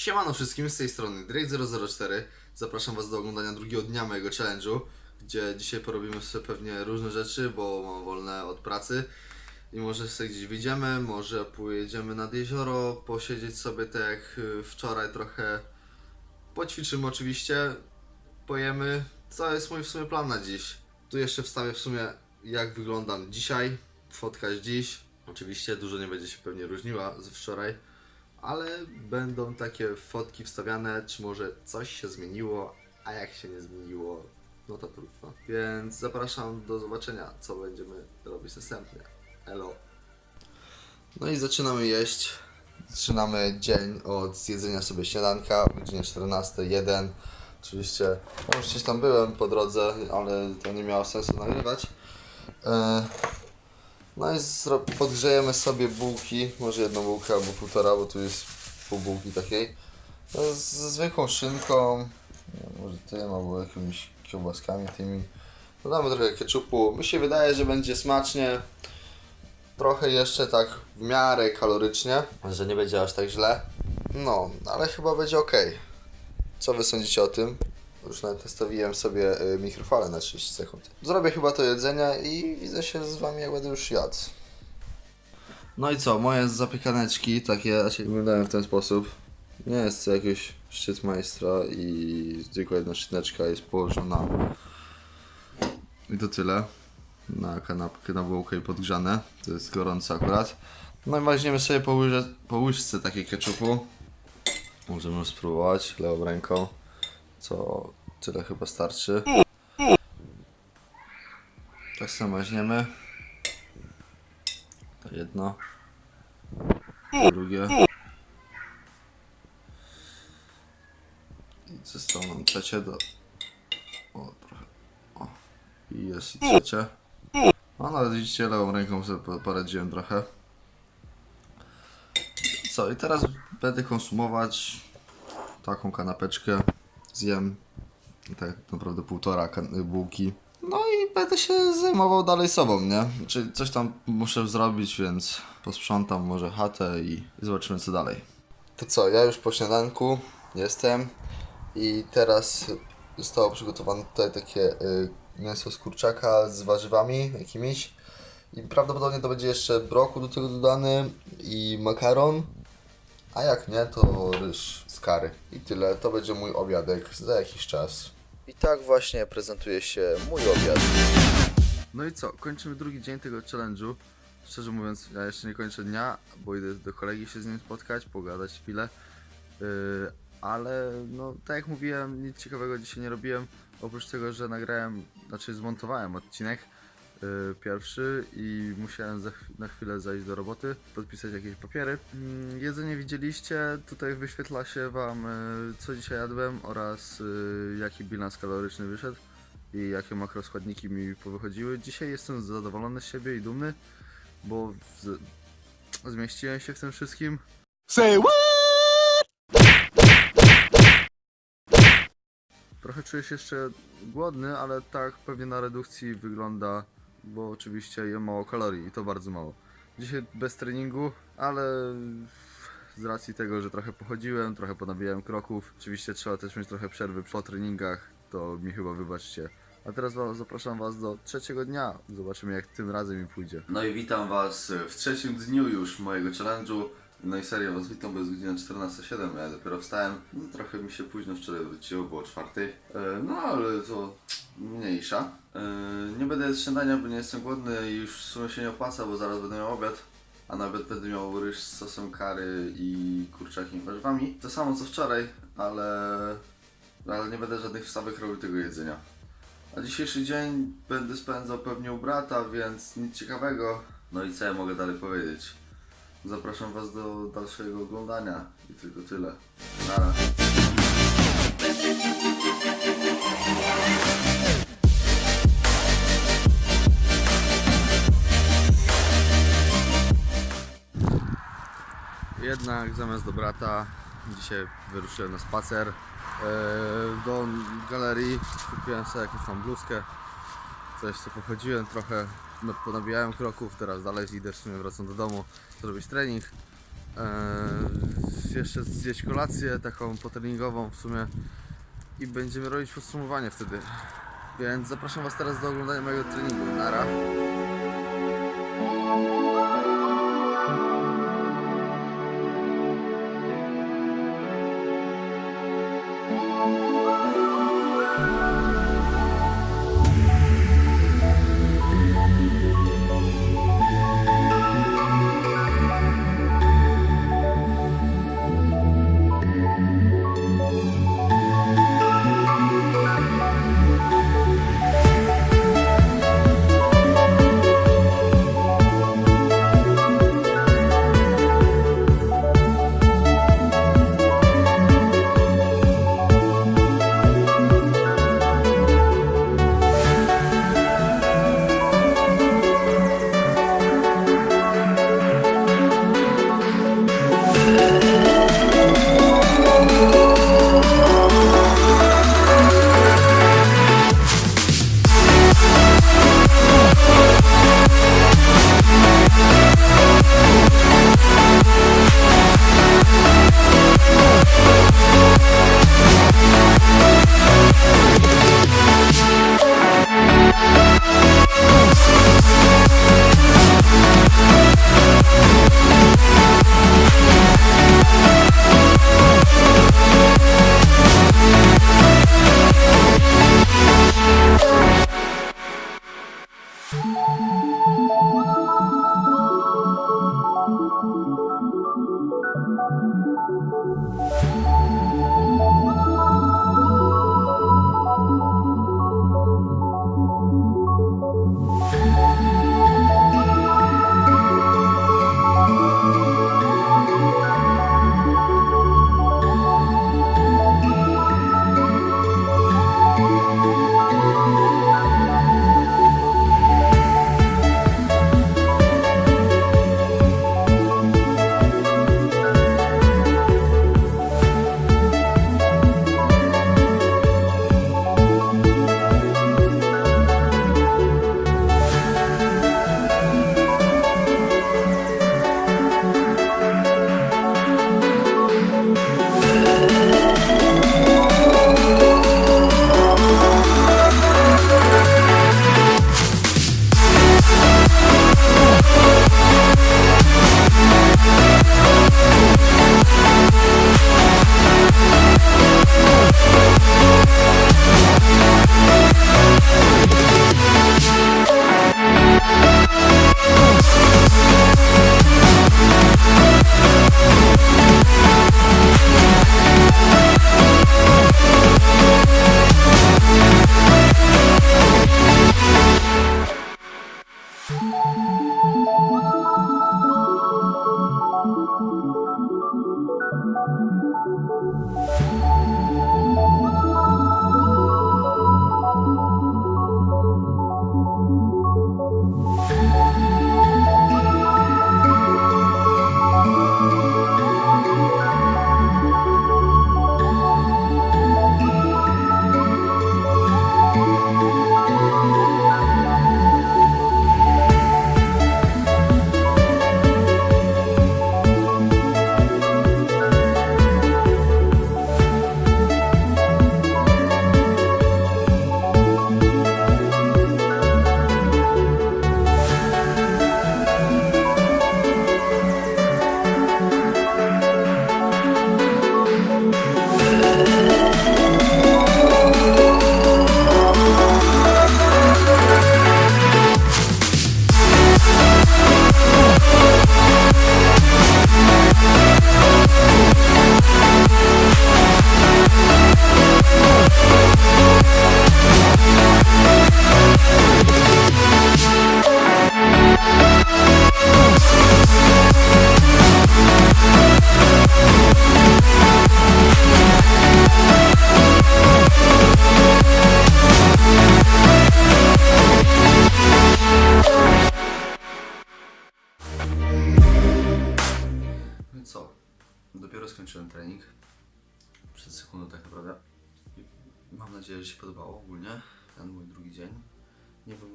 Siemano wszystkim, z tej strony Drake004. Zapraszam Was do oglądania drugiego dnia mojego challenge'u, gdzie dzisiaj porobimy sobie pewnie różne rzeczy, bo mam wolne od pracy. I może sobie gdzieś wyjdziemy, może pojedziemy nad jezioro, posiedzieć sobie tak jak wczoraj trochę. Poćwiczymy oczywiście, pojemy. Co jest mój w sumie plan na dziś? Tu jeszcze wstawię w sumie jak wyglądam dzisiaj, fotka dziś. Oczywiście dużo nie będzie się pewnie różniła z wczoraj ale będą takie fotki wstawiane, czy może coś się zmieniło, a jak się nie zmieniło, no to trudno. Więc zapraszam do zobaczenia, co będziemy robić następnie. Elo. No i zaczynamy jeść. Zaczynamy dzień od zjedzenia sobie śniadanka o godzinie 14.01. Oczywiście, ja już gdzieś tam byłem po drodze, ale to nie miało sensu nagrywać. E, no i podgrzejemy sobie bułki, może jedną bułkę albo półtora, bo tu jest pół bułki takiej. No, ze zwykłą szynką, może tym albo jakimiś kiełbaskami tymi. Dodamy trochę keczupu. Mi się wydaje, że będzie smacznie. Trochę jeszcze tak w miarę kalorycznie, że nie będzie aż tak źle. No, ale chyba będzie ok. Co wy sądzicie o tym? Już nawet nastawiłem sobie y, mikrofalę na 30 sekund. Zrobię chyba to jedzenie i widzę się z wami jak będę już jadł. No i co, moje zapiekaneczki takie znaczy, wyglądają w ten sposób. Nie jest to jakiś szczyt majstra i zwykła jedna szyneczka jest położona. I to tyle. Na kanapkę, na bułkę i podgrzane. To jest gorące akurat. No i weźmiemy sobie po, po łyżce takiej keczupu. Możemy już spróbować lewą ręką. Co tyle chyba starczy. Tak samo weźmiemy. To jedno. Drugie. I zostało nam trzecie do... O, trochę. O. I jest i trzecie. No nawet widzicie, lewą ręką sobie po- poradziłem trochę. Co, i teraz będę konsumować taką kanapeczkę. Zjem tak naprawdę półtora bułki. No i będę się zajmował dalej sobą, nie? Czyli coś tam muszę zrobić, więc posprzątam może chatę i zobaczymy co dalej. To co, ja już po śniadanku jestem i teraz zostało przygotowane tutaj takie y, mięso z kurczaka z warzywami jakimiś. I prawdopodobnie to będzie jeszcze broku do tego dodany i makaron. A jak nie, to ryż z kary. I tyle. To będzie mój obiadek za jakiś czas. I tak właśnie prezentuje się mój obiad. No i co? Kończymy drugi dzień tego challenge'u. Szczerze mówiąc, ja jeszcze nie kończę dnia, bo idę do kolegi się z nim spotkać, pogadać chwilę. Yy, ale no, tak jak mówiłem, nic ciekawego dzisiaj nie robiłem. Oprócz tego, że nagrałem, znaczy zmontowałem odcinek pierwszy i musiałem na chwilę zajść do roboty, podpisać jakieś papiery. Mm, jedzenie widzieliście, tutaj wyświetla się Wam yy, co dzisiaj jadłem oraz yy, jaki bilans kaloryczny wyszedł i jakie makroskładniki mi powychodziły. Dzisiaj jestem zadowolony z siebie i dumny, bo zmieściłem się w tym wszystkim. Say what? Trochę czuję się jeszcze głodny, ale tak pewnie na redukcji wygląda, bo oczywiście jem mało kalorii i to bardzo mało. Dzisiaj bez treningu, ale z racji tego, że trochę pochodziłem, trochę ponabijałem kroków, oczywiście trzeba też mieć trochę przerwy po treningach, to mi chyba wybaczcie. A teraz zapraszam Was do trzeciego dnia. Zobaczymy jak tym razem mi pójdzie. No i witam Was w trzecim dniu już mojego challenge'u. No i serio Was witam, jest godzina 14.07, ja dopiero wstałem. No, trochę mi się późno wczoraj wróciło, było czwartej. E, no ale to mniejsza. E, nie będę jeść śniadania, bo nie jestem głodny i już w sumie się nie opłaca, bo zaraz będę miał obiad. A nawet będę miał ryż z sosem kary i kurczakiem warzywami. To samo co wczoraj, ale, ale nie będę żadnych wstawek robił tego jedzenia. A dzisiejszy dzień będę spędzał pewnie u brata, więc nic ciekawego. No i co ja mogę dalej powiedzieć? Zapraszam Was do dalszego oglądania i tylko tyle. Nara. Jednak zamiast do brata dzisiaj wyruszyłem na spacer e, do galerii. Kupiłem sobie jakąś tam bluzkę. Coś co pochodziłem trochę, no, ponabijałem kroków, teraz dalej idę w sumie wracam do domu zrobić trening. Eee, jeszcze zjeść kolację taką potreningową w sumie i będziemy robić podsumowanie wtedy. Więc zapraszam Was teraz do oglądania mojego treningu. Nara.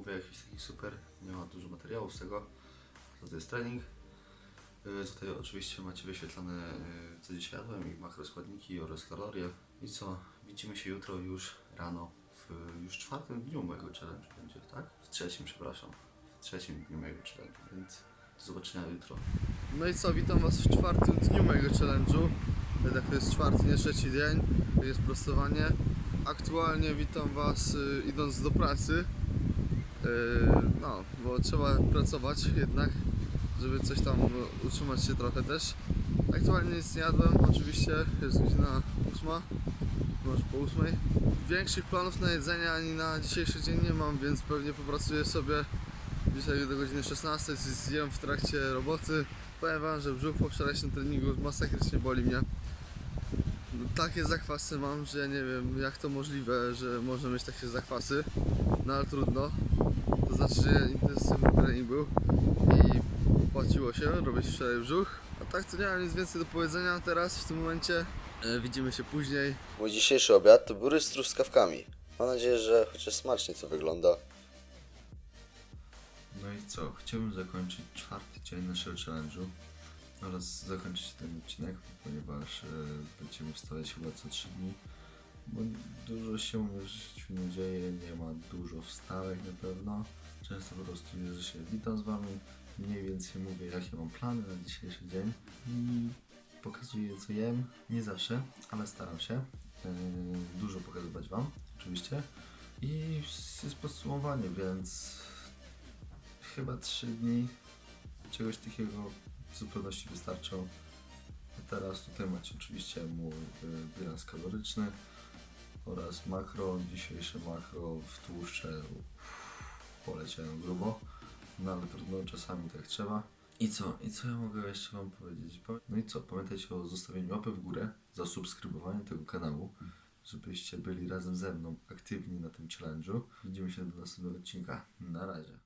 Nie bym mówił jakiś taki super. Nie ma dużo materiałów z tego. To, jest trening. Y, Tutaj oczywiście macie wyświetlane y, co dzisiaj jadłem i makroskładniki oraz kalorie. I co? Widzimy się jutro już rano w już czwartym dniu mojego challenge będzie, tak? W trzecim, przepraszam. W trzecim dniu mojego challenge, więc do zobaczenia jutro. No i co, witam was w czwartym dniu mojego challenge'u. Jednak to jest czwarty, nie trzeci dzień. Jest prostowanie. Aktualnie witam was y, idąc do pracy. Y, no, bo trzeba pracować jednak, żeby coś tam utrzymać się trochę też. Aktualnie nic nie jadłem, oczywiście jest godzina ósma, może po ósmej. Większych planów na jedzenie ani na dzisiejszy dzień nie mam, więc pewnie popracuję sobie dzisiaj do godziny 16, coś zjem w trakcie roboty. Powiem wam, że brzuch po wczorajszym treningu masakrycznie boli mnie. Takie zakwasy mam, że ja nie wiem jak to możliwe, że można mieć takie zakwasy, no ale trudno. To znaczy, że intensywny trening był i opłaciło się robić wczoraj brzuch. A tak to nie mam nic więcej do powiedzenia teraz w tym momencie. E, widzimy się później. Mój dzisiejszy obiad to był rys z truskawkami. Mam nadzieję, że chociaż smacznie to wygląda. No i co? Chciałbym zakończyć czwarty dzień naszego challenge'u oraz zakończyć ten odcinek, ponieważ e, będziemy wstawać chyba co 3 dni, bo dużo się w życiu nie dzieje, nie ma dużo wstawek na pewno. Często po prostu jest, że się witam z Wami, mniej więcej mówię jakie mam plany na dzisiejszy dzień i pokazuję co jem, nie zawsze, ale staram się e, dużo pokazywać Wam, oczywiście. I jest podsumowanie, więc chyba 3 dni czegoś takiego w zupełności wystarczą. A teraz tutaj macie oczywiście mój y, bilans kaloryczny oraz makro. Dzisiejsze makro w tłuszcze poleciałem grubo, no ale trudno, czasami tak trzeba. I co? I co ja mogę jeszcze Wam powiedzieć? Powie- No i co? Pamiętajcie o zostawieniu łapy w górę, zasubskrybowaniu tego kanału, żebyście byli razem ze mną aktywni na tym challenge'u. Widzimy się do następnego odcinka. Na razie.